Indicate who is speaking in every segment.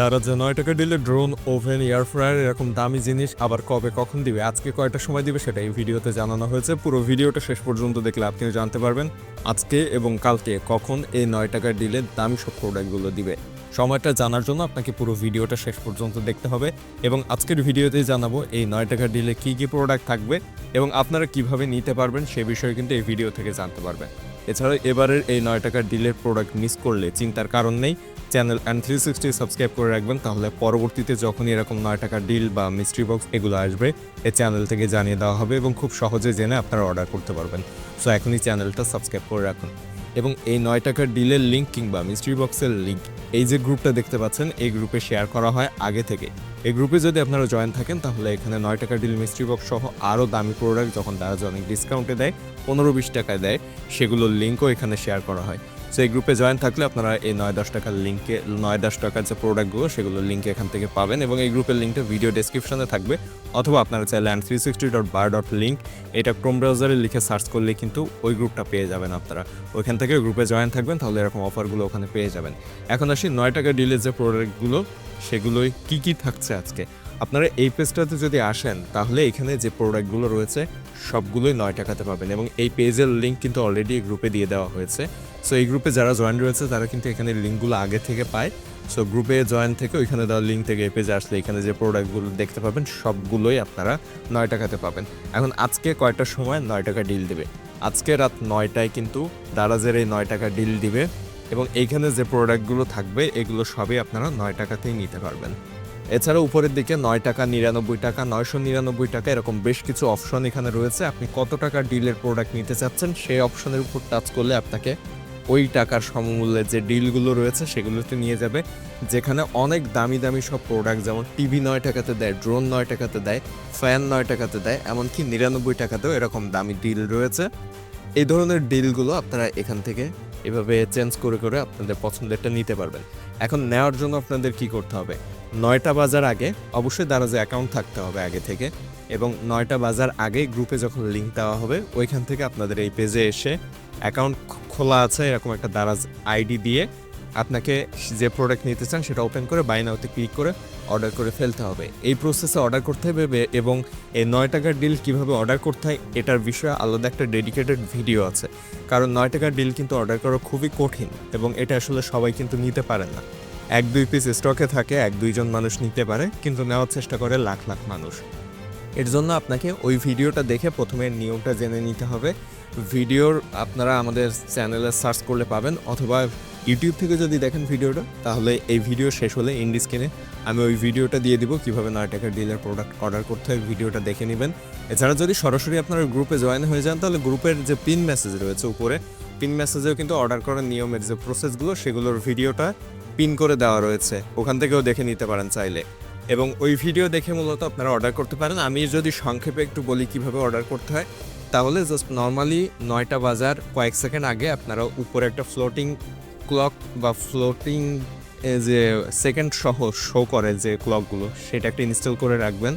Speaker 1: যারা যে নয় টাকা দিলে ড্রোন ওভেন এয়ার ফ্রায়ার এরকম দামি জিনিস আবার কবে কখন দিবে? আজকে কয়টা সময় দিবে সেটা এই ভিডিওতে জানানো হয়েছে। পুরো ভিডিওটা শেষ পর্যন্ত দেখলে আপনি জানতে পারবেন আজকে এবং কালকে কখন এই নয় টাকার ডিলে দামি সব প্রোডাক্টগুলো দিবে। সময়টা জানার জন্য আপনাকে পুরো ভিডিওটা শেষ পর্যন্ত দেখতে হবে এবং আজকের ভিডিওতে জানাব এই নয় টাকার ডিলে কী কী প্রোডাক্ট থাকবে এবং আপনারা কীভাবে নিতে পারবেন সে বিষয়ে কিন্তু এই ভিডিও থেকে জানতে পারবেন। এছাড়া এবারের এই নয় টাকার ডিলের প্রোডাক্ট মিস করলে চিন্তার কারণ নেই। Channel and three sixty subscribe করে রাখবেন, তাহলে পরবর্তীতে যখনই এরকম নয় টাকার ডিল বা মিস্ট্রি বক্স এগুলো আসবে, এই চ্যানেল থেকে জানিয়ে দেওয়া হবে এবং খুব সহজে জেনে আপনারা অর্ডার করতে পারবেন। সো এখনই চ্যানেলটা সাবস্ক্রাইব করে রাখুন। এবং এই নয় টাকার ডিলের লিঙ্ক কিংবা মিস্ট্রি বক্সের লিঙ্ক এই যে গ্রুপটা দেখতে পাচ্ছেন, এই গ্রুপে শেয়ার করা হয় আগে থেকে। এই গ্রুপে যদি আপনারা জয়েন থাকেন, তাহলে এখানে নয় টাকার ডিল মিস্ট্রি বক্স সহ আরও দামি প্রোডাক্ট যখন তারা অনেক ডিসকাউন্টে দেয়, পনেরো বিশ টাকায় দেয়, সেগুলোর লিঙ্কও এখানে শেয়ার করা হয়। সো এই গ্রুপে জয়েন থাকলে আপনারা এই নয় দশ টাকার লিঙ্কে, নয় দশ টাকার যে প্রোডাক্টগুলো, সেগুলো লিঙ্ক এখান থেকে পাবেন এবং এই গ্রুপের লিঙ্কটা ভিডিও ডেসক্রিপশনে থাকবে। অথবা আপনারা চাইলে and three sixty dot bar dot link এটা ক্রোম ব্রাউজারে লিখে সার্চ করলে কিন্তু ওই গ্রুপটা পেয়ে যাবেন আপনারা। ওইখান থেকে গ্রুপে জয়েন থাকবেন, তাহলে এরকম অফারগুলো ওখানে পেয়ে যাবেন। এখন আসি নয় টাকা ডিলের যে প্রোডাক্টগুলো সেগুলোই কি কি থাকছে আজকে? আপনারা এই পেজটাতে যদি আসেন, তাহলে এখানে যে প্রোডাক্টগুলো রয়েছে, সবগুলোই নয় টাকাতে পাবেন এবং এই পেজের লিঙ্ক কিন্তু অলরেডি গ্রুপে দিয়ে দেওয়া হয়েছে। সো এই গ্রুপে যারা জয়েন রয়েছে, তারা কিন্তু এখানে লিঙ্কগুলো আগে থেকে পায়। সো গ্রুপে জয়েন থেকে ওইখানে দেওয়া লিঙ্ক থেকে এই পেজে আসলে এখানে যে প্রোডাক্টগুলো দেখতে পাবেন, সবগুলোই আপনারা নয় টাকাতে পাবেন। এখন আজকে কয়টার সময় নয় টাকা ডিল দেবে? আজকে রাত নয়টায় কিন্তু দারাজের এই নয় টাকা ডিল দিবে এবং এইখানে যে প্রোডাক্টগুলো থাকবে, এগুলো সবই আপনারা নয় টাকাতেই নিতে পারবেন। এছাড়া উপরের দিকে নয় টাকা নিরানব্বই টাকা, নয়শো নিরানব্বই টাকা, এরকম বেশ কিছু অপশন এখানে রয়েছে। আপনি কত টাকা ডিলের প্রোডাক্ট নিতে চাচ্ছেন, সেই অপশনের উপর টাচ করলে আপনাকে ওই টাকার সমমূল্যের যে ডিলগুলো রয়েছে সেগুলোতে নিয়ে যাবে, যেখানে অনেক দামি দামি সব প্রোডাক্ট যেমন টিভি নয় টাকাতে দেয় ড্রোন নয় টাকাতে দেয় ফ্যান নয় টাকাতে দেয়, এমনকি নিরানব্বই টাকাতেও এরকম দামি ডিল রয়েছে। এই ধরনের ডিলগুলো আপনারা এখান থেকে এভাবে চেঞ্জ করে করে আপনাদের পছন্দেরটা নিতে পারবেন। এখন নেওয়ার জন্য আপনাদের কি করতে হবে? নয়টা বাজার আগে অবশ্যই দারাজে অ্যাকাউন্ট থাকতে হবে আগে থেকে এবং নয়টা বাজার আগে গ্রুপে যখন লিঙ্ক দেওয়া হবে, ওইখান থেকে আপনাদের এই পেজে এসে অ্যাকাউন্ট খোলা আছে এরকম একটা দারাজ আইডি দিয়ে আপনাকে যে প্রোডাক্ট নিতে চান সেটা ওপেন করে বাই নাওতে ক্লিক করে অর্ডার করে ফেলতে হবে। এই প্রসেসে অর্ডার করতে হবে এবং এই নয় টাকার ডিল কীভাবে অর্ডার করতে হয়, এটার বিষয়ে আলাদা একটা ডেডিকেটেড ভিডিও আছে। কারণ নয় টাকার ডিল কিন্তু অর্ডার করা খুবই কঠিন এবং এটা আসলে সবাই কিন্তু নিতে পারে না। এক, দুই পিস স্টকে থাকে, এক দুইজন মানুষ নিতে পারে, কিন্তু নেওয়ার চেষ্টা করে লাখ লাখ মানুষ। এর জন্য আপনাকে ওই ভিডিওটা দেখে প্রথমে নিয়মটা জেনে নিতে হবে। ভিডিওর আপনারা আমাদের চ্যানেলে সার্চ করলে পাবেন, অথবা ইউটিউব থেকে যদি দেখেন ভিডিওটা, তাহলে এই ভিডিও শেষ হলে ইন্ডি স্ক্রিনে আমি ওই ভিডিওটা দিয়ে দিব কীভাবে নয় টাকার ডিলের প্রোডাক্ট অর্ডার করতে হয়, ভিডিওটা দেখে নেবেন। এছাড়া যদি সরাসরি আপনারা গ্রুপে জয়েন হয়ে যান, তাহলে গ্রুপের যে পিন মেসেজ রয়েছে উপরে পিন মেসেজেও কিন্তু অর্ডার করার নিয়মের যে প্রসেসগুলো সেগুলোর ভিডিওটা পিন করে দেওয়া রয়েছে। ওখান থেকেও দেখে নিতে পারেন চাইলে। এবং ওই ভিডিও দেখে মূলত আপনারা অর্ডার করতে পারেন। আমি যদি সংক্ষেপে একটু বলি কীভাবে অর্ডার করতে হয়, তাহলে জাস্ট নর্মালি নয়টা বাজার কয়েক সেকেন্ড আগে আপনারা উপরে একটা ফ্লোটিং ক্লক বা ফ্লোটিং যে সেকেন্ড সহ শো করে যে ক্লকগুলো সেটা একটা ইনস্টল করে রাখবেন।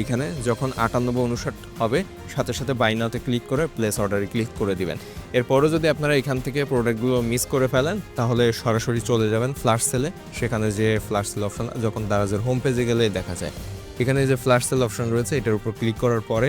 Speaker 1: এইখানে যখন আটান্ন বা উনষাট হবে, সাথে সাথে বাইনাতে ক্লিক করে প্লেস অর্ডারে ক্লিক করে দিবেন। এরপরও যদি আপনারা এখান থেকে প্রোডাক্টগুলো মিস করে ফেলেন, তাহলে সরাসরি চলে যাবেন ফ্ল্যাশ সেলে সেখানে যে ফ্ল্যাশ সেল অপশন যখন দারাজের হোম পেজে গেলে দেখা যায়। এখানে যে ফ্ল্যাশ সেল অপশন রয়েছে, এটার উপর ক্লিক করার পরে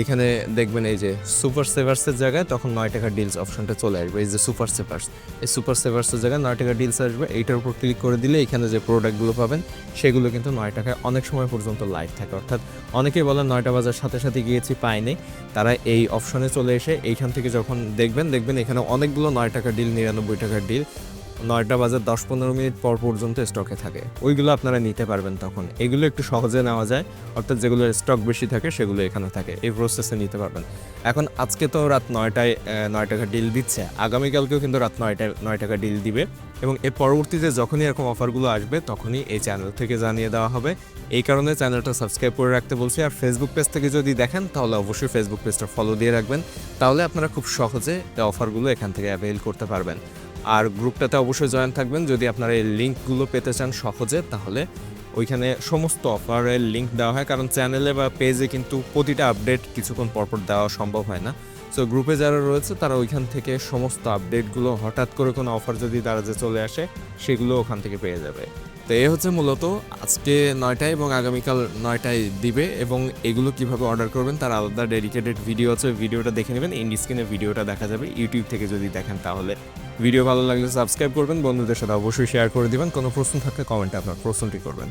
Speaker 1: এখানে দেখবেন এই যে সুপার সেভার্সের জায়গায় তখন নয় টাকা ডিলস অপশনটা চলে আসবে। এই যে সুপার সেভার্স এই সুপার সেভার্সের জায়গায় নয় টাকা ডিলস আসবে। এইটার উপর ক্লিক করে দিলে এখানে যে প্রোডাক্টগুলো পাবেন, সেগুলো কিন্তু নয় টাকায় অনেক সময় পর্যন্ত লাইভ থাকে। অর্থাৎ অনেকেই বলেন নয়টা বাজার সাথে সাথে গিয়েছি, পাইনি। তারা এই অপশনে চলে এসে এইখান থেকে যখন দেখবেন দেখবেন এখানে অনেকগুলো নয় টাকা ডিল নিরানব্বই টাকার ডিল নয়টা বাজার দশ পনেরো মিনিট পর পর্যন্ত স্টকে থাকে। ওইগুলো আপনারা নিতে পারবেন তখন। এগুলো একটু সহজে নেওয়া যায়, অর্থাৎ যেগুলো স্টক বেশি থাকে সেগুলো এখানে থাকে। এই প্রসেসে নিতে পারবেন। এখন আজকে তো রাত নয়টায় নয় টাকা ডিল দিচ্ছে। আগামীকালকেও কিন্তু রাত নয়টায় নয় টাকা ডিল দিবে। এবং এর পরবর্তীতে যখনই এরকম অফারগুলো আসবে, তখনই এই চ্যানেল থেকে জানিয়ে দেওয়া হবে। এই কারণে চ্যানেলটা সাবস্ক্রাইব করে রাখতে বলছি। আর ফেসবুক পেজ থেকে যদি দেখেন, তাহলে অবশ্যই ফেসবুক পেজটা ফলো দিয়ে রাখবেন। তাহলে আপনারা খুব সহজে অফারগুলো এখান থেকে অ্যাভেল করতে পারবেন। আর গ্রুপটাতে অবশ্যই জয়েন থাকবেন। যদি আপনারা এই লিঙ্কগুলো পেতে চান সহজে, তাহলে ওইখানে সমস্ত অফারের লিঙ্ক দেওয়া হয়। কারণ চ্যানেলে বা পেজে কিন্তু প্রতিটা আপডেট কিছুক্ষণ পরপর দেওয়া সম্ভব হয় না। সো গ্রুপে যারা রয়েছে, তারা ওইখান থেকে সমস্ত আপডেটগুলো হঠাৎ করে কোনো অফার যদি তারা যে চলে আসে, সেগুলো ওখান থেকে পেয়ে যাবে। তো এ হচ্ছে মূলত আজকে নয়টায় এবং আগামীকাল নয়টায় দিবে এবং এগুলো কীভাবে অর্ডার করবেন, তার আলাদা ডেডিকেটেড ভিডিও আছে, ভিডিওটা দেখে নেবেন। ইন্ডি স্ক্রিনে ভিডিওটা দেখা যাবে। ইউটিউব থেকে যদি দেখেন তাহলে। ভিডিও ভালো লাগলে সাবস্ক্রাইব করবেন, বন্ধুদের সাথে অবশ্যই শেয়ার করে দিবেন। কোনো প্রশ্ন থাকলে কমেন্টে আপনার প্রশ্নটি করবেন।